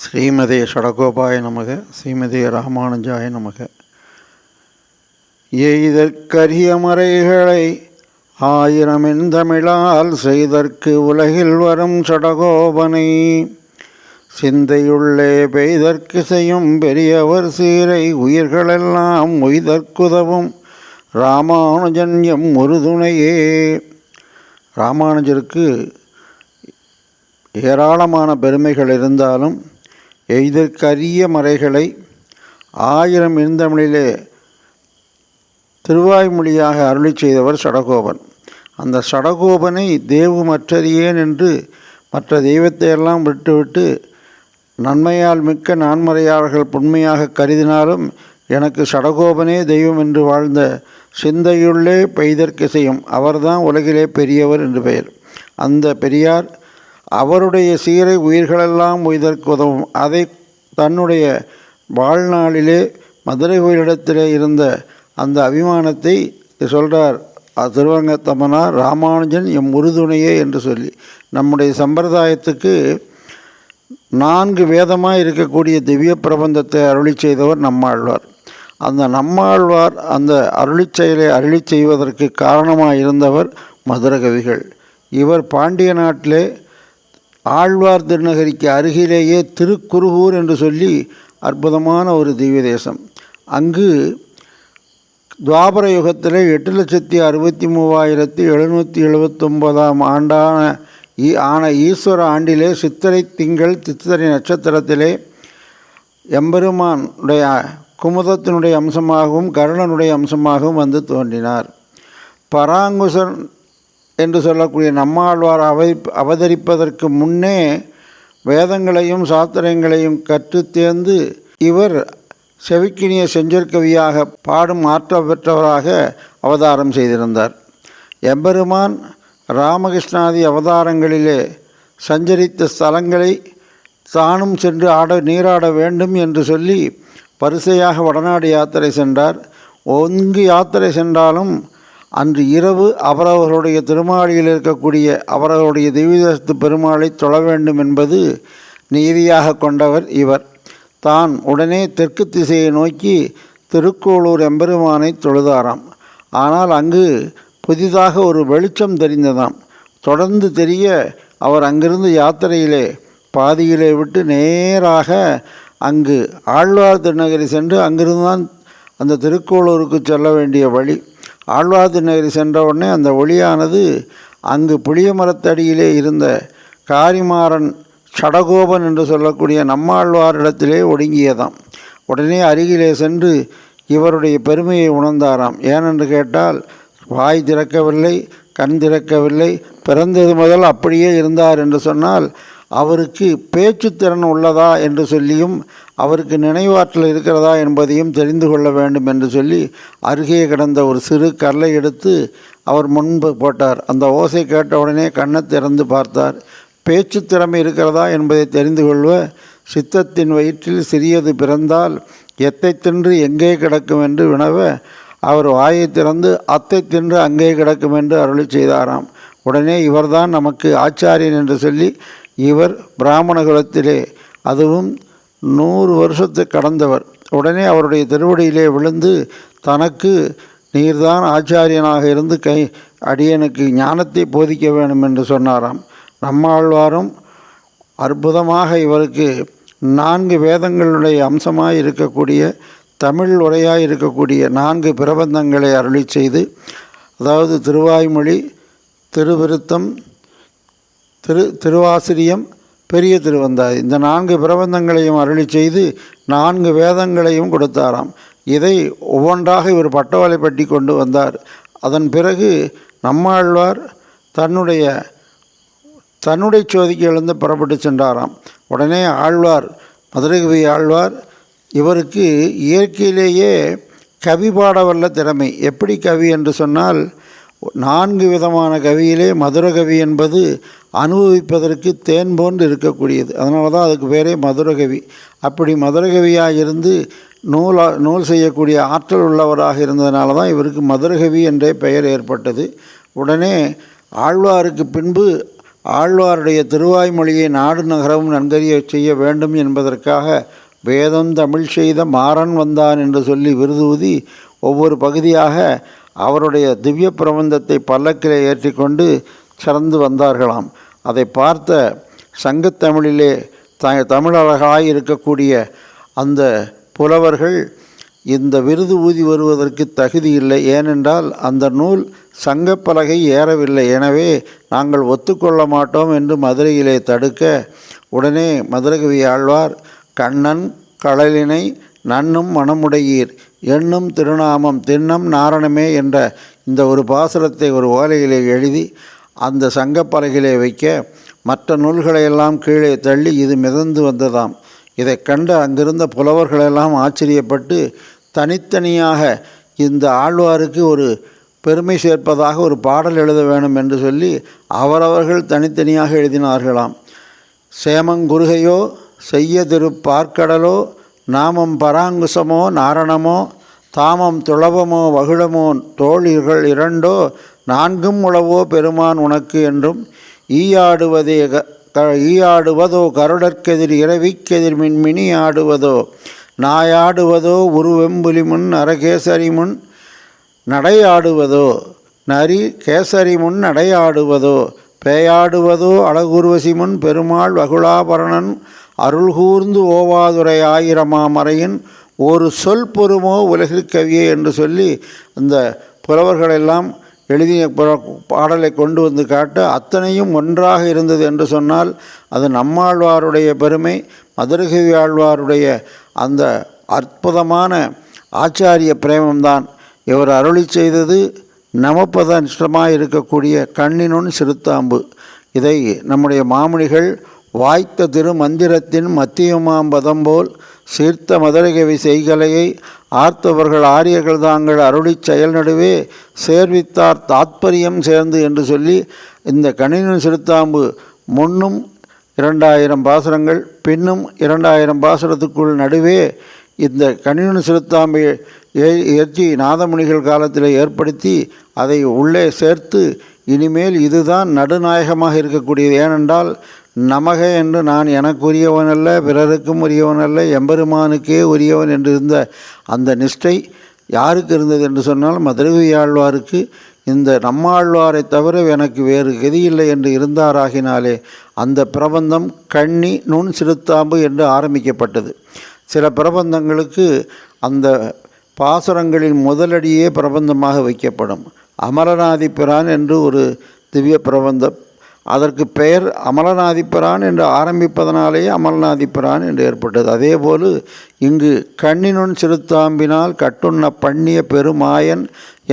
ஸ்ரீமதி ஷடகோபாய நமக ஸ்ரீமதி ராமானுஜாய நமக. எய்தற்கரிய மறைகளை ஆயிரம் தமிழால் செய்தற்கு உலகில் வரும் சடகோபனை சிந்தையுள்ளே பெய்தற்கு செய்யும் பெரியவர் சீரை உயிர்களெல்லாம் உய்தற்குதவும் ராமானுஜன் எம் ஒரு துணையே ராமானுஜருக்கு ஏராளமான பெருமைகள் இருந்தாலும் எய்தற்கரிய மறைகளை ஆயிரம் இருந்தமிழிலே திருவாய்மொழியாக அருளி செய்தவர் சடகோபன். அந்த சடகோபனை தேவு மற்றறியேன் என்று மற்ற தெய்வத்தை எல்லாம் விட்டுவிட்டு நன்மையால் மிக்க நான்மறையாளர்கள் புண்மையாக கருதினாலும் எனக்கு சடகோபனே தெய்வம் என்று வாழ்ந்த சிந்தையுள்ளே பெய்தற்கு செய்யும் அவர்தான் உலகிலே பெரியவர் என்று பெயர். அந்த பெரியார் அவருடைய சீரை உயிர்களெல்லாம் உய்தற்கு உதவும் அதை தன்னுடைய வாழ்நாளிலே மதுரை கோயிலிடத்திலே இருந்த அந்த அபிமானத்தை சொல்கிறார் திருவங்கத்தம்மனார் ராமானுஜன் எம் உறுதுணையே என்று சொல்லி. நம்முடைய சம்பிரதாயத்துக்கு நான்கு வேதமாக இருக்கக்கூடிய திவ்ய பிரபந்தத்தை அருளி செய்தவர் நம்மாழ்வார். அந்த நம்மாழ்வார் அந்த அருளி செயலை அருளி செய்வதற்கு காரணமாக இருந்தவர் மதுரகவிகள். இவர் பாண்டிய நாட்டிலே ஆழ்வார் திருநகரிக்கு அருகிலேயே திருக்குருகூர் என்று சொல்லி அற்புதமான ஒரு திவ்ய தேசம் அங்கு துவாபர யுகத்தில் எட்டு லட்சத்தி அறுபத்தி மூவாயிரத்தி எழுநூற்றி எழுபத்தொம்போதாம் ஆண்டான ஈ ஆன ஈஸ்வர ஆண்டிலே சித்திரை திங்கள் சித்திரை நட்சத்திரத்திலே எம்பெருமானுடைய குமுதத்தினுடைய அம்சமாகவும் கருணனுடைய அம்சமாகவும் வந்து தோன்றினார். பராங்குசன் என்று சொல்லக்கூடிய நம்மாழ்வார் அவை அவதரிப்பதற்கு முன்னே வேதங்களையும் சாத்திரங்களையும் கற்று தேர்ந்து இவர் செவிக்கினிய செஞ்சொற்கவியாக பாடும் ஆற்றல் பெற்றவராக அவதாரம் செய்திருந்தார். எம்பெருமான் ராமகிருஷ்ணாதி அவதாரங்களிலே சஞ்சரித்த ஸ்தலங்களை தானும் சென்று ஆட நீராட வேண்டும் என்று சொல்லி வரிசையாக வடநாடு யாத்திரை சென்றார். ஒங்கு யாத்திரை சென்றாலும் அன்று இரவு அவரவர்களுடைய திருமாளியில் இருக்கக்கூடிய அவரவருடைய தெய்வதேசத்து பெருமாளை தொழ வேண்டும் என்பது நீதியாக கொண்டவர் இவர். தான் உடனே தெற்கு திசையை நோக்கி திருக்கோளூர் எம்பெருமானை தொழுதாராம். ஆனால் அங்கு புதிதாக ஒரு வெளிச்சம் தெரிந்ததாம். தொடர்ந்து தெரிய அவர் அங்கிருந்து யாத்திரையிலே பாதியிலே விட்டு நேராக அங்கு ஆழ்வார் திருநகரி சென்று அங்கிருந்து தான் அந்த திருக்கோளூருக்கு செல்ல வேண்டிய வழி. ஆழ்வார்த்தி நகரி சென்ற உடனே அந்த ஒளியானது அங்கு புளிய மரத்தடியிலே இருந்த காரிமாறன் சடகோபன் என்று சொல்லக்கூடிய நம்மாழ்வாரிடத்திலே ஒடுங்கியதாம். உடனே அருகிலே சென்று இவருடைய பெருமையை உணர்ந்தாராம். ஏனென்று கேட்டால் வாய் திறக்கவில்லை கண் திறக்கவில்லை பிறந்தது முதல் அப்படியே இருந்தார் என்று சொன்னால் அவருக்கு பேச்சுத்திறன் உள்ளதா என்று சொல்லியும் அவருக்கு நினைவாற்றல் இருக்கிறதா என்பதையும் தெரிந்து கொள்ள வேண்டும் என்று சொல்லி அருகே கிடந்த ஒரு சிறு கல்லை எடுத்து அவர் முன்பு போட்டார். அந்த ஓசை கேட்ட உடனே கண்ணை திறந்து பார்த்தார். பேச்சு திறமை இருக்கிறதா என்பதை தெரிந்து கொள்வ சித்தத்தின் வயிற்றில் சிறியது பிறந்தால் எத்தை தின்று எங்கே கிடக்கும் என்று வினவ அவர் வாயை திறந்து அத்தை தின்று அங்கே கிடக்கும் என்று அருளி செய்தாராம். உடனே இவர்தான் நமக்கு ஆச்சாரியன் என்று சொல்லி இவர் பிராமண குலத்திலே அதுவும் நூறு வருஷத்தை கடந்தவர். உடனே அவருடைய திருவடியிலே விழுந்து தனக்கு நீர்தான் ஆச்சாரியனாக இருந்து கை அடியனுக்கு ஞானத்தை போதிக்க வேண்டும் என்று சொன்னாராம். நம்மாழ்வாரும் அற்புதமாக இவருக்கு நான்கு வேதங்களுடைய அம்சமாக இருக்கக்கூடிய தமிழ் உரையாக இருக்கக்கூடிய நான்கு பிரபந்தங்களை அருளி செய்து அதாவது திருவாய்மொழி திருவிருத்தம் திரு திருவாசிரியம் பெரிய திருவந்தாதி இந்த நான்கு பிரபந்தங்களையும் அருளி செய்து நான்கு வேதங்களையும் கொடுத்தாராம். இதை ஒவ்வொன்றாக இவர் பட்டவலை பட்டி கொண்டு வந்தார். அதன் பிறகு நம்மாழ்வார் தன்னுடைய தன்னுடைய சோதிக்கு எழுந்து புறப்பட்டு சென்றாராம். உடனே ஆழ்வார் மதுரகவி ஆழ்வார் இவருக்கு இயற்கையிலேயே கவி பாடவல்ல திறமை. எப்படி கவி என்று சொன்னால் நான்கு விதமான கவியிலே மதுரகவி என்பது அனுபவிப்பதற்கு தேன் போன்று இருக்கக்கூடியது. அதனால தான் அதுக்கு பேரே மதுரகவி அப்படி மதுரகவியாக இருந்து நூலா நூல் செய்யக்கூடிய ஆற்றல் உள்ளவராக இருந்ததுனால தான் இவருக்கு மதுரகவி என்றே பெயர் ஏற்பட்டது. உடனே ஆழ்வாருக்கு பின்பு ஆழ்வாருடைய திருவாய்மொழியை நாடு நகரமும் நன்கறிய செய்ய வேண்டும் என்பதற்காக வேதம் தமிழ் செய்த மாறன் வந்தான் என்று சொல்லி விருதூதி ஒவ்வொரு பகுதியாக அவருடைய திவ்ய பிரபந்தத்தை பல்லக்கிலே ஏற்றிக்கொண்டு சிறந்து வந்தார்களாம். அதை பார்த்த சங்கத்தமிழிலே த தமிழழகாய் இருக்கக்கூடிய அந்த புலவர்கள் இந்த விருது ஊதி வருவதற்கு தகுதி இல்லை. ஏனென்றால் அந்த நூல் சங்கப்பலகை ஏறவில்லை. எனவே நாங்கள் ஒத்துக்கொள்ள மாட்டோம் என்று மதுரையிலே தடுக்க உடனே மதுரகவி ஆழ்வார் கண்ணன் கடலினை நன்னும் மனமுடையீர் எண்ணும் திருநாமம் திண்ணம் நாரணமே என்ற இந்த ஒரு பாசுரத்தை ஒரு ஓலையிலே எழுதி அந்த சங்கப்பலகிலே வைக்க மற்ற நூல்களையெல்லாம் கீழே தள்ளி இது மிதந்து வந்ததாம். இதை கண்டு அங்கிருந்த புலவர்களெல்லாம் ஆச்சரியப்பட்டு தனித்தனியாக இந்த ஆழ்வாருக்கு ஒரு பெருமை சேர்ப்பதாக ஒரு பாடல் எழுத வேண்டும் என்று சொல்லி அவரவர்கள் தனித்தனியாக எழுதினார்களாம். சேமங்குருகையோ செய்ய திரு பார்க்கடலோ நாமம் பராங்குசமோ நாரணமோ தாமம் துளவமோ வகுளமோ தோழிகள் இரண்டோ நான்கும் உளவோ பெருமான் உனக்கு என்றும் ஈயாடுவதே க க- ஈயாடுவதோ கருடற்கெதிர் இரவிக்கெதிர் மின்மினி ஆடுவதோ நாயாடுவதோ உருவெம்புலி முன் அரகேசரி முன் நடையாடுவதோ நரி கேசரி முன் நடையாடுவதோ பேயாடுவதோ அழகுர்வசி முன் பெருமாள் வகுளாபரணன் அருள்கூர்ந்து ஓவாதுரை ஆயிரமாமறையின் ஒரு சொல் பொறுமோ உலகிற்கவியே என்று சொல்லி அந்த புலவர்களெல்லாம் எழுதிய புற- பாடலை கொண்டு வந்து காட்ட அத்தனையும் ஒன்றாக இருந்தது என்று சொன்னால் அது நம்மாழ்வாருடைய பெருமை மதுரகவி ஆழ்வாருடைய அந்த அற்புதமான ஆச்சாரிய பிரேமம்தான். இவர் அருளி செய்தது நமப்பதனிஷ்டமாக இருக்கக்கூடிய கண்ணினுன் சிறுத்தாம்பு. இதை நம்முடைய மாமுனிகள் வாய்த்த திரு மந்திரத்தின் மத்தியமாம் பதம் போல் சீர்த்த மதுரகவி செய்கலையை ஆர்த்தவர்கள் ஆரியர்கள் தாங்கள் அருளி செயல் நடுவே சேர்வித்தார் தாத்பரியம் சேர்ந்து என்று சொல்லி இந்த கணினி சிறுத்தாம்பு முன்னும் இரண்டாயிரம் பாசுரங்கள் பின்னும் இரண்டாயிரம் பாசுரத்துக்குள் நடுவே இந்த கணினி சிறுத்தாம்பை ஏ- ஏற்றி நாதமுனிகள் காலத்தில் ஏற்படுத்தி அதை உள்ளே சேர்த்து இனிமேல் இதுதான் நடுநாயகமாக இருக்கக்கூடியது. ஏனென்றால் நமக என்று நான் எனக்கு உரியவனல்ல பிறருக்கும் உரியவனல்ல எம்பெருமானுக்கே உரியவன் என்று இருந்த அந்த நிஷ்டை யாருக்கு இருந்தது என்று சொன்னால் மதுரவியாழ்வாருக்கு இந்த நம்மாழ்வாரை தவிர எனக்கு வேறு கதியில்லை என்று இருந்தாராகினாலே அந்த பிரபந்தம் கண்ணி நுண் சிறுத்தாம்பு என்று ஆரம்பிக்கப்பட்டது. சில பிரபந்தங்களுக்கு அந்த பாசுரங்களின் முதலடியே பிரபந்தமாக வைக்கப்படும். அமரநாதி பிரான் என்று ஒரு திவ்ய பிரபந்தம் அதற்கு பெயர் அமலநாதிப்பிரான் என்று ஆரம்பிப்பதனாலேயே அமலநாதிப்பிரான் என்று ஏற்பட்டது. அதேபோல் இங்கு கண்ணினுன் சிறுத்தாம்பினால் கட்டுண்ண பண்ணிய பெருமாயன்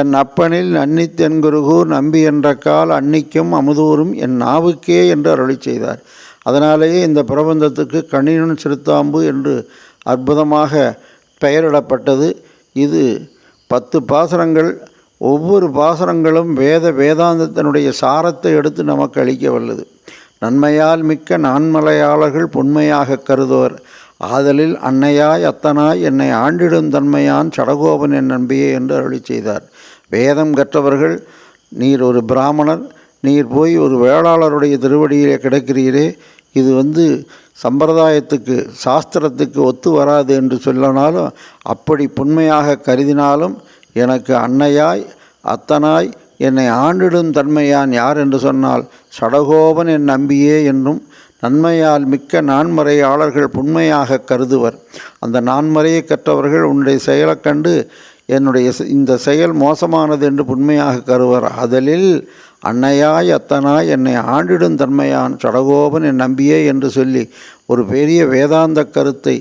என் அப்பனில் நன்னி தென்குருகூர் நம்பி என்ற கால் அன்னிக்கும் அமுதூரும் என் நாவுக்கே என்று அருளி செய்தார். அதனாலேயே இந்த பிரபந்தத்துக்கு கண்ணினுன் சிறுத்தாம்பு என்று அற்புதமாக பெயரிடப்பட்டது. இது பத்து பாசுரங்கள் ஒவ்வொரு பாசுரங்களும் வேத வேதாந்தத்தினுடைய சாரத்தை எடுத்து நமக்கு அளிக்க வல்லது. நன்மையால் மிக்க நான்மலையாளர்கள் பொன்மையாக கருதுவர். ஆதலில் அன்னையாய் அத்தனாய் என்னை ஆண்டிடும் தன்மையான் சடகோபன் என் நம்பியே என்று அருளி செய்தார். வேதம் கற்றவர்கள் நீர் ஒரு பிராமணர் நீர் போய் ஒரு வேளாளருடைய திருவடியிலே கிடக்கிறீரே. இது வந்து சம்பிரதாயத்துக்கு சாஸ்திரத்துக்கு ஒத்து வராது என்று சொல்லனாலும் அப்படி புண்மையாக கருதினாலும் எனக்கு அன்னையாய் அத்தனாய் என்னை ஆண்டிடும் தன்மையான் யார் என்று சொன்னால் சடகோபன் என் நம்பியே என்றும் நன்மையால் மிக்க நான்மறையாளர்கள் புண்மையாக கருதுவர். அந்த நான்மறையை கற்றவர்கள் உன்னுடைய செயலைக் கண்டு என்னுடைய இந்த செயல் மோசமானது என்று புண்மையாக கருவர் அதலில் அன்னையாய் அத்தனாய் என்னை ஆண்டிடும் தன்மையான் சடகோபன் என் நம்பியே என்று சொல்லி ஒரு பெரிய வேதாந்த கருத்தை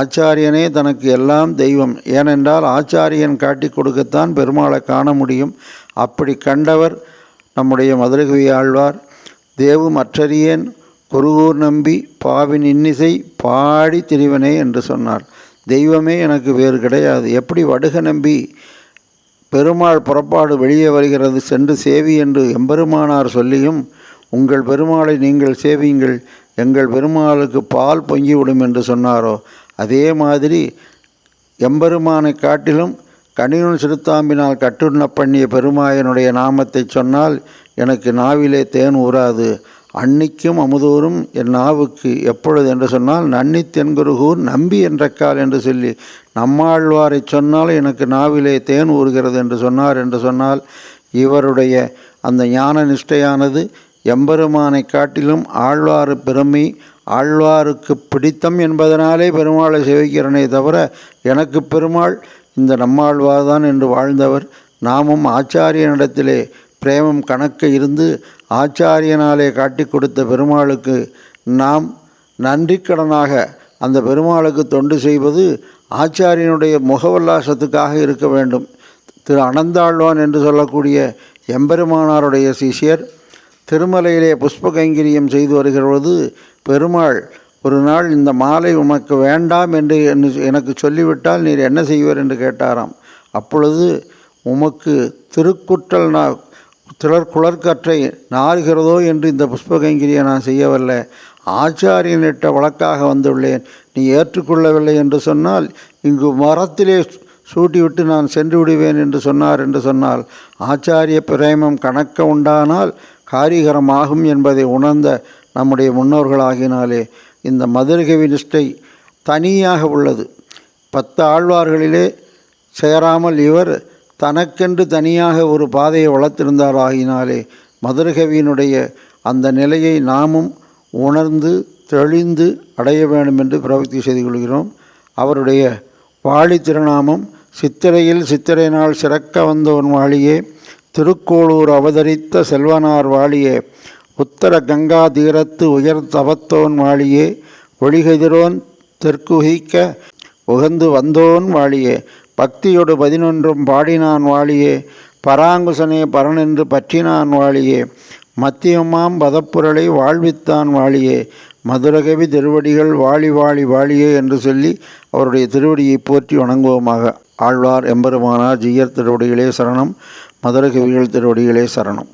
ஆச்சாரியனே தனக்கு எல்லாம் தெய்வம். ஏனென்றால் ஆச்சாரியன் காட்டி கொடுக்கத்தான் பெருமாளை காண முடியும். அப்படி கண்டவர் நம்முடைய மதுரகவி ஆழ்வார் தேவு மற்றறியேன் குருகூர் நம்பி பாவின் இன்னிசை பாடி திரிவனே என்று சொன்னார். தெய்வமே எனக்கு வேறு கிடையாது. எப்படி வடுக நம்பி பெருமாள் புறப்பாடு வெளியே வருகிறது சென்று சேவி என்று எம்பெருமானார் சொல்லியும் உங்கள் பெருமாளை நீங்கள் சேவியுங்கள் எங்கள் பெருமாளுக்கு பால் பொங்கிவிடும் என்று சொன்னாரோ? அதே மாதிரி எம்பெருமானை காட்டிலும் கணினுள் சிறுத்தாம்பினால் கட்டுண்ண பண்ணிய பெருமாயனுடைய நாமத்தை சொன்னால் எனக்கு நாவிலே தேன் ஊறாது அன்னிக்கும் அமுதோறும் என் நாவுக்கு எப்பொழுது என்று சொன்னால் நன்னி தென்குருகூர் நம்பி என்றக்கால் என்று சொல்லி நம்மாழ்வாரை சொன்னால் எனக்கு நாவிலே தேன் ஊறுகிறது என்று சொன்னார் என்று சொன்னால் இவருடைய அந்த ஞான நிஷ்டையானது எம்பெருமானை காட்டிலும் ஆழ்வார் பெருமை ஆழ்வாருக்கு பிடித்தம் என்பதனாலே பெருமாளை சேவிக்கிறனே தவிர எனக்கு பெருமாள் இந்த நம்மாழ்வார் தான் என்று வாழ்ந்தவர். நாமும் ஆச்சாரியனிடத்திலே பிரேமம் கணக்க இருந்து ஆச்சாரியனாலே காட்டி கொடுத்த பெருமாளுக்கு நாம் நன்றிக்கடனாக அந்த பெருமாளுக்கு தொண்டு செய்வது ஆச்சாரியனுடைய முகவல்லாசத்துக்காக இருக்க வேண்டும். திரு அனந்தாழ்வான் என்று சொல்லக்கூடிய எம்பெருமானாருடைய சிஷ்யர் திருமலையிலே புஷ்பகைங்கரியம் செய்து வருகிறபோது பெருமாள் ஒரு நாள் இந்த மாலை உமக்கு வேண்டாம் என்று என்று எனக்கு சொல்லிவிட்டால் நீர் என்ன செய்வர்? என்று கேட்டாராம். அப்பொழுது உமக்கு திருக்குற்றல் நான் திளர் குளர்கற்றை நாறுகிறதோ என்று இந்த புஷ்பகைங்கிரியை நான் செய்யவல்ல. ஆச்சாரியனிட்ட வழக்காக வந்துள்ளேன். நீ ஏற்றுக்கொள்ளவில்லை என்று சொன்னால் இங்கு மரத்திலே சூட்டிவிட்டு நான் சென்று விடுவேன் என்று சொன்னார் என்று சொன்னால் ஆச்சாரிய பிரேமம் கணக்க உண்டானால் காரிகரமாகும் என்பதை உணர்ந்த நம்முடைய முன்னோர்களாகினாலே இந்த மதுரகவி நிஷ்டை தனியாக உள்ளது. பத்து ஆழ்வார்களிலே சேராமல் இவர் தனக்கென்று தனியாக ஒரு பாதையை வளர்த்திருந்தார் ஆகினாலே மதுரகவியினுடைய அந்த நிலையை நாமும் உணர்ந்து தெளிந்து அடைய வேண்டும் என்று பிரவர்த்தி செய்து கொள்கிறோம். அவருடைய வாழி திருநாமம் சித்திரையில் சித்திரை நாள் சிறக்க வந்தவன் வாழியே திருக்கோளூர் அவதரித்த செல்வனார் வாழியே உத்தர கங்கா தீரத்து உயர் தவத்தோன் வாழியே ஒளிகதிரோன் தெற்குகிக்க உகந்து வந்தோன் வாழியே பக்தியொடு பதினொன்றும் பாடினான் வாழியே பராங்குசனே பரனென்று பற்றினான் வாழியே மத்தியமாம் பதப்புரளை வாழ்வித்தான் வாழியே மதுரகவி திருவடிகள் வாழி வாழி வாழியே என்று சொல்லி அவருடைய திருவடியை போற்றி வணங்குவோமாக. ஆழ்வார் எம்பெருமானார் ஜீயர் திருவடிகளே சரணம் மதுரகவிகள் திருவடிகளே சரணம்.